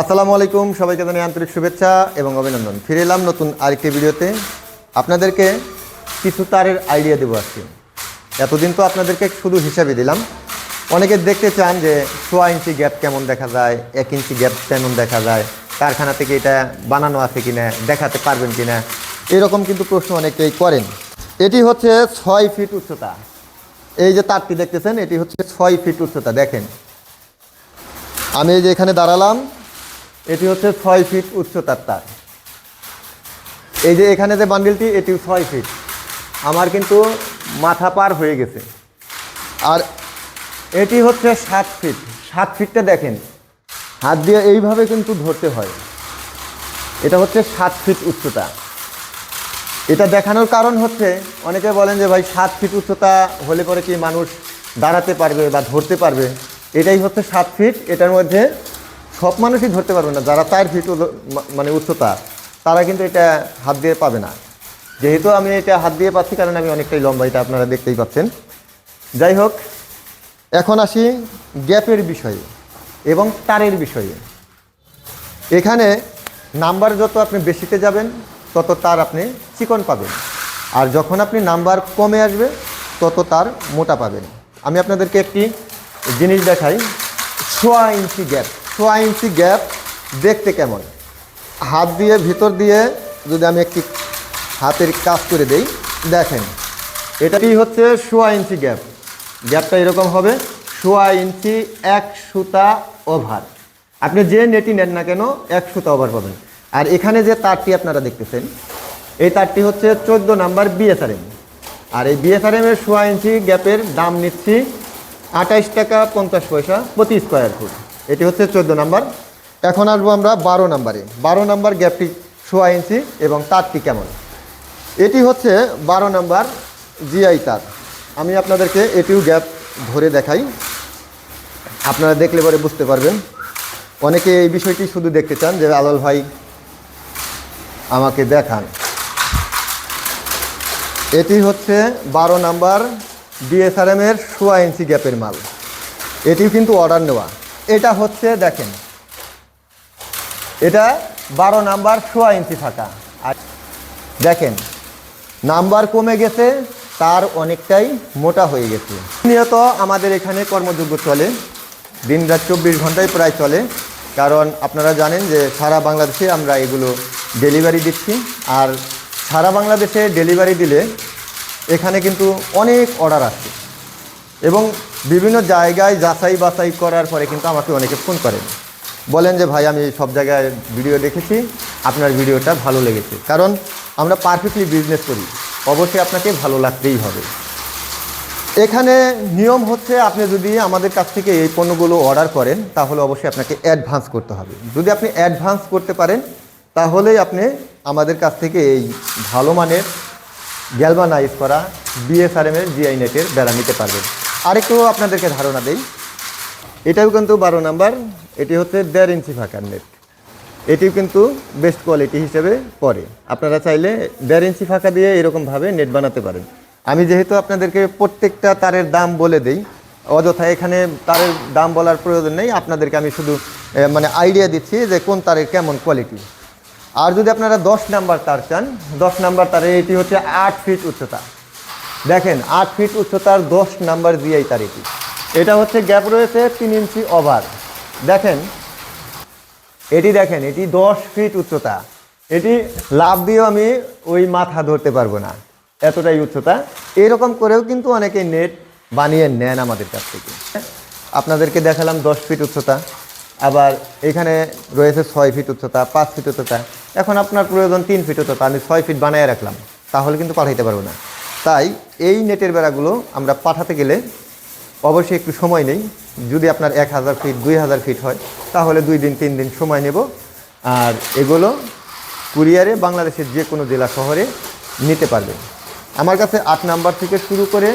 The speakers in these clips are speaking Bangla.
আসসালামু আলাইকুম, সবাইকে জানাই আন্তরিক শুভেচ্ছা এবং অভিনন্দন। ফিরে এলাম নতুন আরেকটি ভিডিওতে। আপনাদেরকে কিছু তারের আইডিয়া দেবো আজকে। এতদিন তো আপনাদেরকে শুধু হিসাবে দিলাম। অনেকে দেখতে চান যে সোয়া ইঞ্চি গ্যাপ কেমন দেখা যায়, এক ইঞ্চি গ্যাপ কেমন দেখা যায়, কারখানা থেকে এটা বানানো আছে কিনা, দেখাতে পারবেন কিনা, এরকম কিন্তু প্রশ্ন অনেকেই করেন। এটি হচ্ছে ছয় ফিট উচ্চতা। এই যে তারটি দেখতেছেন, এটি হচ্ছে ছয় ফিট উচ্চতা, দেখেন। আমি এই যে এখানে দাঁড়ালাম এটি হচ্ছে ছয় ফিট উচ্চতার তার। এই যে এখানে যে বান্ডিলটি এটি ছয় ফিট। আমার কিন্তু মাথা পার হয়ে গেছে। আর এটি হচ্ছে সাত ফিট। সাত ফিটটা দেখেন, হাত দিয়ে এইভাবে কিন্তু ধরতে হয়। এটা হচ্ছে সাত ফিট উচ্চতা। এটা দেখানোর কারণ হচ্ছে, অনেকে বলেন যে ভাই, সাত ফিট উচ্চতা হলে পরে কি মানুষ দাঁড়াতে পারবে বা ধরতে পারবে? এটাই হচ্ছে সাত ফিট। এটার মধ্যে সব মানুষই ধরতে পারবে না। যারা চার ফিট মানে উচ্চতা, তারা কিন্তু এটা হাত দিয়ে পাবে না। যেহেতু আমি এটা হাত দিয়ে পাচ্ছি, কারণ আমি অনেকটাই লম্বা, এটা আপনারা দেখতেই পাচ্ছেন। যাই হোক, এখন আসি গ্যাপের বিষয়ে এবং তারের বিষয়ে। এখানে নাম্বার যত আপনি বেশিতে যাবেন, তত তার আপনি চিকন পাবেন। আর যখন আপনি নাম্বার কমে আসবে, তত তার মোটা পাবেন। আমি আপনাদেরকে একটি জিনিস দেখাই, ছোয়া ইঞ্চি গ্যাপ। সোয়া ইঞ্চি গ্যাপ দেখতে কেমন? হাত দিয়ে, ভিতর দিয়ে যদি আমি একটি হাতের কাজ করে দেই, দেখেন, এটাই হচ্ছে সোয়া ইঞ্চি গ্যাপ গ্যাপটা এরকম হবে সোয়া ইঞ্চি এক সুতা ওভার আপনি যে নেটি নেন না কেন, এক সুতা ওভার পাবেন। আর এখানে যে তারটি আপনারা দেখতেছেন, এই তারটি হচ্ছে চোদ্দ নাম্বার বিএসআরএম আর এই বিএসআরএম এর সোয়া ইঞ্চি গ্যাপের দাম নিচ্ছি আঠাইশ টাকা পঞ্চাশ পয়সা প্রতি স্কোয়ার ফুট এটি হচ্ছে চোদ্দ নাম্বার। এখন আসব আমরা বারো নাম্বারে। বারো নাম্বার গ্যাপটি সোয়া ইঞ্চি এবং তারটি কেমন? এটি হচ্ছে বারো নাম্বার জিআই তার। আমি আপনাদেরকে এটিও গ্যাপ ধরে দেখাই। আপনারা দেখলে পরে বুঝতে পারবেন। অনেকে এই বিষয়টি শুধু দেখতে চান যে আলাল ভাই আমাকে দেখান। এটি হচ্ছে বারো নাম্বার ডিএসআরএম এর সোয়া ইঞ্চি গ্যাপের মাল। এটিও কিন্তু অর্ডার নেওয়া। এটা হচ্ছে, দেখেন, এটা বারো নাম্বার সোয়া ইঞ্চি ফাঁকা। আর দেখেন, নাম্বার কমে গেছে, তার অনেকটাই মোটা হয়ে গেছে। নিয়ত আমাদের এখানে কর্মযোগ্য চলে দিন রাত চব্বিশ ঘন্টায় প্রায় চলে, কারণ আপনারা জানেন যে সারা বাংলাদেশে আমরা এগুলো ডেলিভারি দিচ্ছি, আর সারা বাংলাদেশে ডেলিভারি দিলে এখানে কিন্তু অনেক অর্ডার আসছে এবং বিভিন্ন জায়গায় যাচাই বাছাই করার পরে কিন্তু আমাকে অনেকে ফোন করেন। বলেন যে, ভাই, আমি সব জায়গায় ভিডিও দেখেছি, আপনার ভিডিওটা ভালো লেগেছে। কারণ আমরা পারফেক্টলি বিজনেস করি, অবশ্যই আপনাকে ভালো লাগতেই হবে। এখানে নিয়ম হচ্ছে, আপনি যদি আমাদের কাছ থেকে এই পণ্যগুলো অর্ডার করেন, তাহলে অবশ্যই আপনাকে অ্যাডভান্স করতে হবে। যদি আপনি অ্যাডভান্স করতে পারেন, তাহলেই আপনি আমাদের কাছ থেকে এই ভালো মানের গ্যালভানাইজ করা বিএসআরএমের জিআই নেটের বেড়া নিতে পারবেন। আরেকটু আপনাদেরকে ধারণা দেই। এটাও কিন্তু বারো নাম্বার, এটি হচ্ছে দেড় ইঞ্চি ফাঁকার নেট এটিও কিন্তু বেস্ট কোয়ালিটি হিসেবে পড়ে। আপনারা চাইলে দেড় ইঞ্চি ফাঁকা দিয়ে এরকমভাবে নেট বানাতে পারেন। আমি যেহেতু আপনাদেরকে প্রত্যেকটা তারের দাম বলে দেই, অযথা এখানে তারের দাম বলার প্রয়োজন নেই, আপনাদেরকে আমি শুধু মানে আইডিয়া দিচ্ছি যে কোন তারের কেমন কোয়ালিটি আর যদি আপনারা দশ নাম্বার তার চান, দশ নাম্বার তারে এটি হচ্ছে আট ফিট উচ্চতা। দেখেন, আট ফিট উচ্চতার দশ নাম্বার জিআই তার এটি এটা হচ্ছে গ্যাপ রয়েছে তিন ইঞ্চি ওভার দেখেন, এটি দেখেন, এটি দশ ফিট উচ্চতা। এটি লাভ দিয়েও আমি ওই মাথা ধরতে পারব না, এতটাই উচ্চতা। এরকম করেও কিন্তু অনেকে নেট বানিয়ে নেন আমাদের কাছ থেকে। আপনাদেরকে দেখালাম দশ ফিট উচ্চতা, আবার এখানে রয়েছে ছয় ফিট উচ্চতা, পাঁচ ফিট উচ্চতা। এখন আপনার প্রয়োজন তিন ফিট উচ্চতা, আমি ছয় ফিট বানিয়ে রাখলাম, তাহলে কিন্তু পাঠাইতে পারব না। তাই এই নেটের বেড়াগুলো আমরা পাঠাতে গেলে অবশ্যই একটু সময় নেই। যদি আপনার এক হাজার ফিট দুই হাজার ফিট হয়, তাহলে দুই দিন, তিন দিন সময় নেব। আর এগুলো কুরিয়ারে বাংলাদেশের যে কোনো জেলা শহরে নিতে পারবেন। আমার কাছে আট নাম্বার থেকে শুরু করে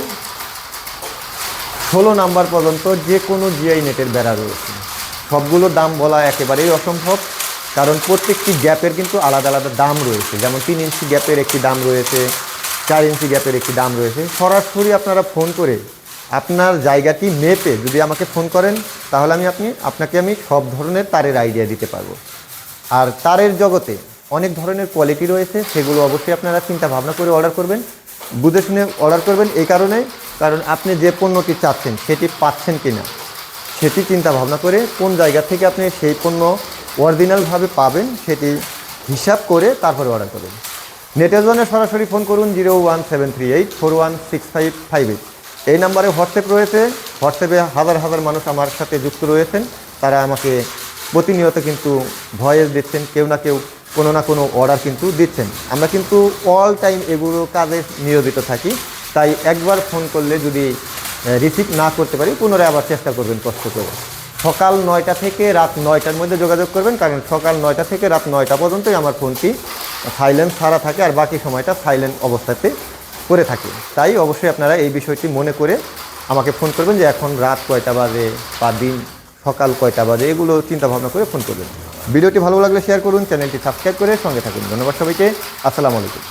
ষোলো নাম্বার পর্যন্ত যে কোনো জিআই নেটের বেড়া রয়েছে। সবগুলো দাম বলা একেবারেই অসম্ভব, কারণ প্রত্যেকটি গ্যাপের কিন্তু আলাদা আলাদা দাম রয়েছে। যেমন তিন ইঞ্চি গ্যাপের একটি দাম রয়েছে চার ইঞ্চি গ্যাপের একটি দাম রয়েছে। সরাসরি আপনারা ফোন করে আপনার জায়গাটি মেপে যদি আমাকে ফোন করেন, তাহলে আমি আপনি, আপনাকে আমি সব ধরনের তারের আইডিয়া দিতে পারব। আর তারের জগতে অনেক ধরনের কোয়ালিটি রয়েছে, সেগুলো অবশ্যই আপনারা চিন্তা ভাবনা করে অর্ডার করবেন। বুঝে শুনে অর্ডার করবেন এই কারণে, কারণ আপনি যে পণ্যটি চাচ্ছেন, সেটি পাচ্ছেন কি না সেটি চিন্তা ভাবনা করে কোন জায়গা থেকে আপনি সেই পণ্য অরিজিনালভাবে পাবেন, সেটি হিসাব করে তারপরে অর্ডার করবেন। নেটের জন্য সরাসরি ফোন করুন zero one seven three eight four one six five five eight. এই নাম্বারে হোয়াটসঅ্যাপ রয়েছে। হোয়াটসঅ্যাপে হাজার হাজার মানুষ আমার সাথে যুক্ত রয়েছেন। তারা আমাকে প্রতিনিয়ত কিন্তু ভয়েস দিচ্ছেন, কেউ না কেউ কোনো না কোনো অর্ডার কিন্তু দিচ্ছেন। আমরা কিন্তু অল টাইম এগুলো কাজে নিয়োজিত থাকি। তাই একবার ফোন করলে যদি রিসিভ না করতে পারি, পুনরায় আবার চেষ্টা করবেন কষ্ট করে। সকাল নয়টা থেকে রাত নয়টার মধ্যে যোগাযোগ করবেন, কারণ সকাল নয়টা থেকে রাত নয়টা পর্যন্তই আমার ফোনটি সাইলেন্ট ছাড়া থাকে আর বাকি সময়টা সাইলেন্ট অবস্থাতে করে থাকে। তাই অবশ্যই আপনারা এই বিষয়টি মনে করে আমাকে ফোন করবেন যে এখন রাত কয়টা বাজে বা দিন সকাল কয়টা বাজে, এগুলো চিন্তা ভাবনা করে ফোন করবেন। ভিডিওটি ভালো লাগলে শেয়ার করুন, চ্যানেলটি সাবস্ক্রাইব করে সঙ্গে থাকুন। ধন্যবাদ সবাইকে। আসসালামু আলাইকুম।